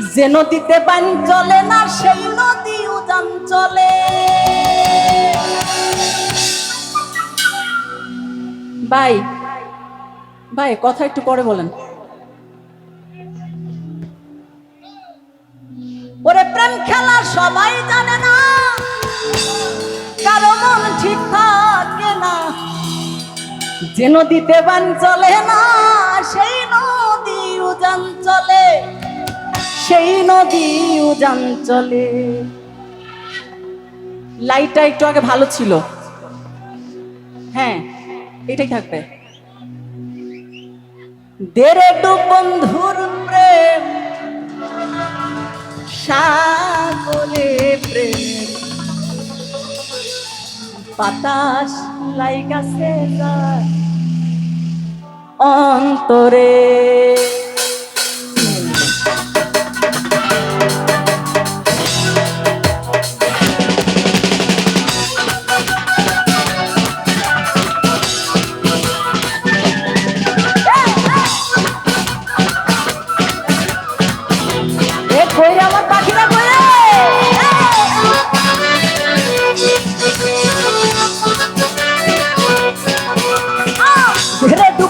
যে নদীতে বান চলে না, সেই নদী উজান চলে। ভাই ভাই, কথা একটু পরে বলেন। ওরে প্রেম খেলা সবাই জানে না। কারও মন ঠিক থাকে না। যে নদীতে বান চলে না, সেই নদী উজান চলে। সেই নদী উজান চলে লাইটটা একটু আগে ভালো ছিল। হ্যাঁ এটাই থাকবে। দেরে ডু বন্ধুর প্রেম সাগরে প্রেম। বাতাস লাইগাছে অন্তরে।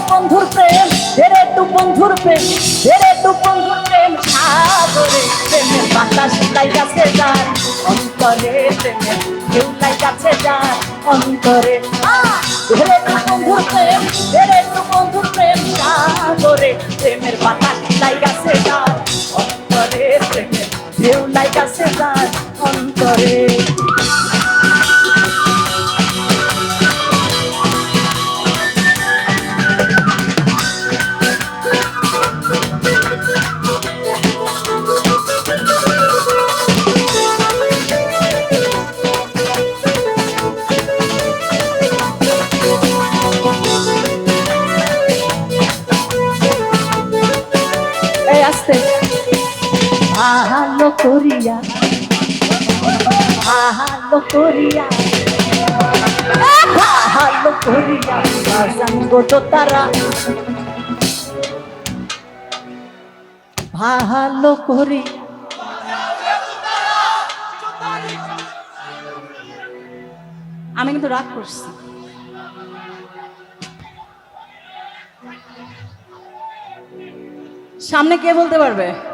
বন্ধুর প্রেম ধরে দু বন্ধুর প্রেম ধরে দু বন্ধুর প্রেম, সাগরে প্রেমের বাতাস লাইগাছে যার অন্তরে প্রেমের কেউ লাইগাছে যার অন্তরে। ধরে দু বন্ধুর প্রেম ধরে দু বন্ধুর প্রেম লাইগাছে যার অন্তরে। ভালো করিয়া। করিয়া। করিয়া। তো তারা ভালো করি আমি কিন্তু রাগ করছি। সামনে কে বলতে পারবে?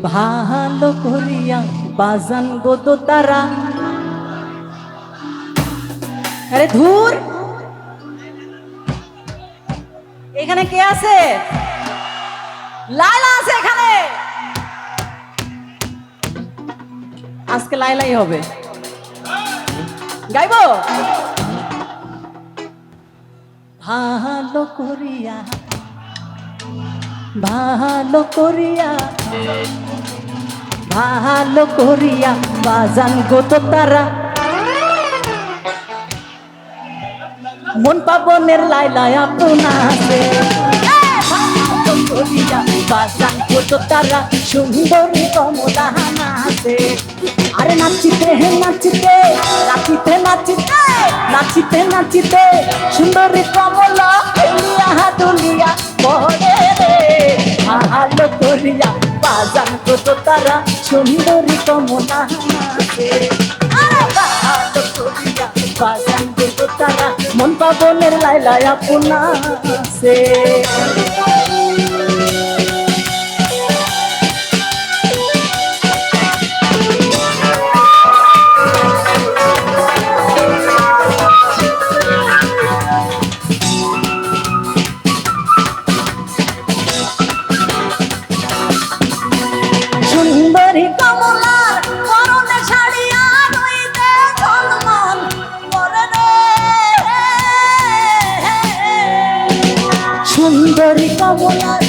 ভালো করিয়া বাজান গো তো তারা। আরে ধুর! এখানে কে আছে? লাইলা আছে এখানে! আজকে লাইলাই হবে। গাইবো? ভালো করিয়া ভালো করিয়া ভালো করিয়া বাজান গো তো তারা। মন পাবনের লাইলায় লাই ভালো বাজান গো তো তারা, সুন্দরী কমলাহানা আছে। আরে নাচিতে, হে নাচিতে নাচিতে নাচিতে নাচিতে নাচিতে, সুন্দরী কমলা হেলিয়া দুলিয়া পড়ে রে। ভালো করিয়া বাজান গো তো তারা, সুন্দরী কমলা ভালো করিয়া বাজান গো তো তারা, মন পাবনের লাইলায় আপনাছে সুন্দরী কমলার।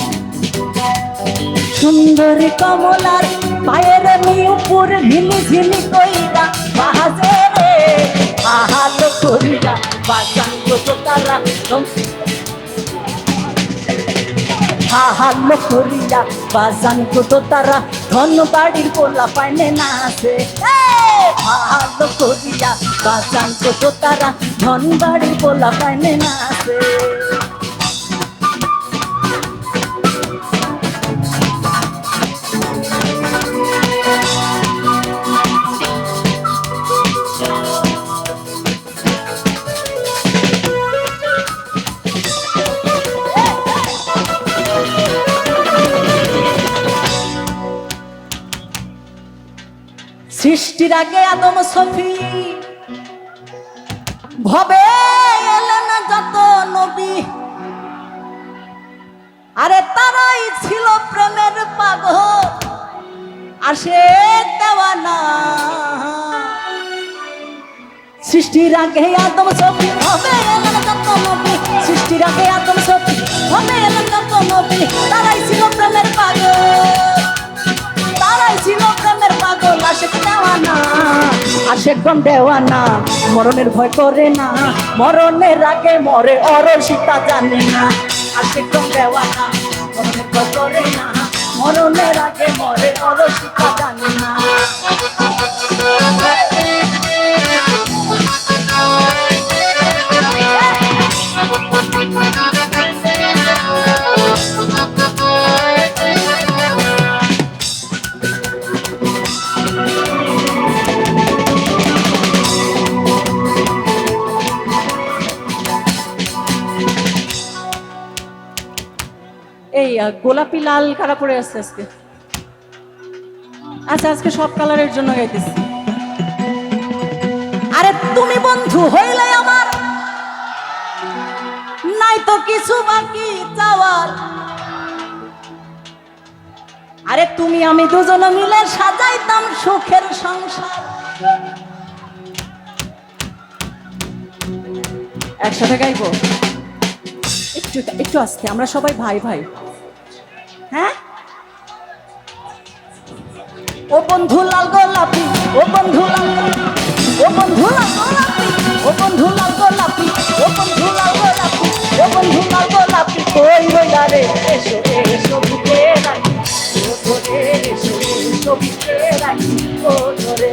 সুন্দরী কমলার পায়ের মিউপুর ঝিলি ঝিলি কইরা বাজে রে আহালো করিয়া বাজাঙ্গ তারা হাহালো করিয়া বাজান তো তারা ধন বাড়ির পোলা পাইনে না আছে হাহালো করিয়া বাজান তো তারা ধন বাড়ির পোলা পাইনে না আছে সৃষ্টির আদম সফি। ভবে এলেন যত নবী। আরে তারাই ছিল প্রেমের পাগল। আসে দেওয়ানা। সৃষ্টির আগে আদম সফি হবে আশেক গম দেওয়ানা, মরণের ভয় করে না মরণের আগে মরে অর সীতা জানে না আশেক গম দেওয়ানা, মরণের ভয় করে না মরণের আগে মরে অর সীতা জানে না গোলাপি লাল কারা পরে আছে আজকে। আচ্ছা আজকে সব কালারের জন্য গাইতেছি আরে তুমি বন্ধু হইলে আমার। নাই তো কিছু বাকি চাওয়ার। আরে তুমি আমি দুজন মিলে সাজাইতাম সুখের সংসার। একসাথে গাইবো? একটু একটু আসতে, আমরা সবাই ভাই ভাই। ও বন্ধু লাল গোলাপি, ও বন্ধু লাল ও বন্ধু লাল গোলাপি, ও বন্ধু লাল গোলাপি, ও বন্ধু লাল গোলাপি, ও বন্ধু লাল গোলাপি কই রইলা রে এসো এসো বুকে রাখি ও ধরে এসো এসো বুকে রাখি ও ধরে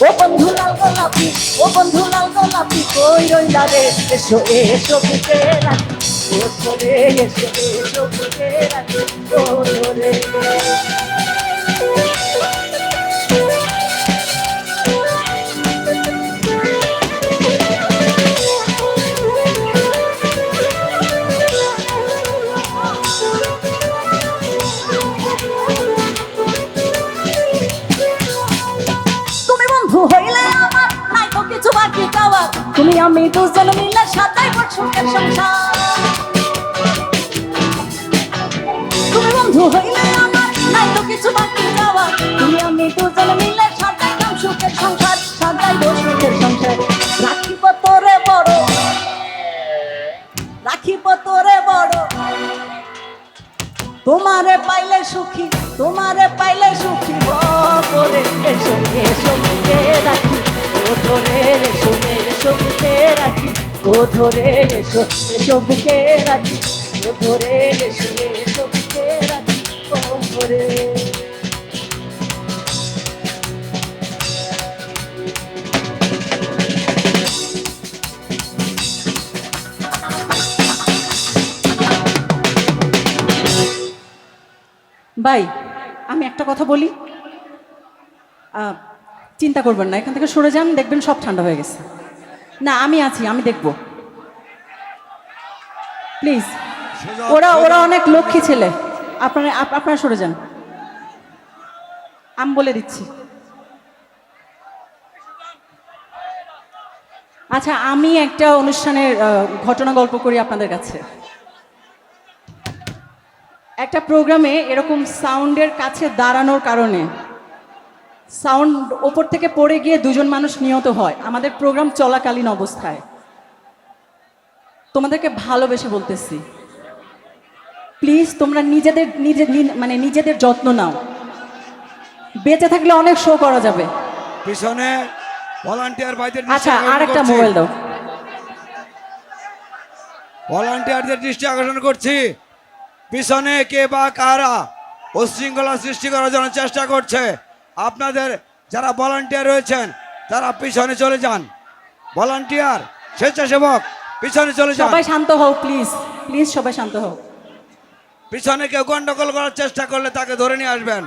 ও বন্ধু লাল গোলাপি, ও বন্ধু লাল গোলাপি কই রইলা রে এসো এসো বুকে রাখি ও ধরে এসো এসো বুকে রাখি ও ধরে তুমি আমি দুজন মিলে সাজাই সুখের সংসার। তুমি বন্ধু হইলে আমার নাই তো কিছু বাকি চাওয়ার তুমি, আমি দুজন মিলে সাজাই সুখের সংসার সাজাই সুখের সংসার। রাখিব তোরে বড়। রাখিব তোরে বড়। তোমারে পাইলে সুখী, তোমারে পাইলে সুখী। করে এসো এসো রাখি। ধরে এসো এসো রাখি ও ধরে এসো এসো বুকে রাখি ও ধরে এসো এসো বুকে রাখি ও ধরে ভাই, আমি একটা কথা বলি। চিন্তা করবেন না, এখান থেকে সরে যান, দেখবেন সব ঠান্ডা হয়ে গেছে। না, আমি আছি, আমি দেখব। প্লিজ ওরা ওরা অনেক লক্ষ্মী ছেলে। আপনারা আপনারা সরে যান। আমি বলে দিচ্ছি। আচ্ছা আমি একটা অনুষ্ঠানের ঘটনা গল্প করি আপনাদের কাছে। একটা প্রোগ্রামে এরকম সাউন্ডের কাছে দাঁড়ানোর কারণে সাউন্ড ওপর থেকে পড়ে গিয়ে দুজন মানুষ নিহত হয়। আমাদের প্রোগ্রাম চলাকালীন অবস্থায়। তোমাদেরকে ভালোবেসে বলতেছি। প্লিজ তোমরা নিজেদের নিজে মানে নিজেদের যত্ন নাও। বেঁচে থাকলে অনেক শো করা যাবে। পিছনে ভলান্টিয়ার ভাইদের আচ্ছা আর একটা মোবাইল দাও। ভলান্টিয়ারদের দৃষ্টি আকর্ষণ করছি। পিছনে কে বা কারা উশৃঙ্খলা সৃষ্টি করার জন্য চেষ্টা করছে। আপনাদের যারা ভলান্টিয়ার রয়েছেন তারা পিছনে চলে যান। ভলান্টিয়ার স্বেচ্ছাসেবক পিছনে চলে যান। সবাই শান্ত হোক প্লিজ প্লিজ সবাই শান্ত হোক পিছনে কেউ গন্ডগোল করার চেষ্টা করলে তাকে ধরে নিয়ে আসবেন।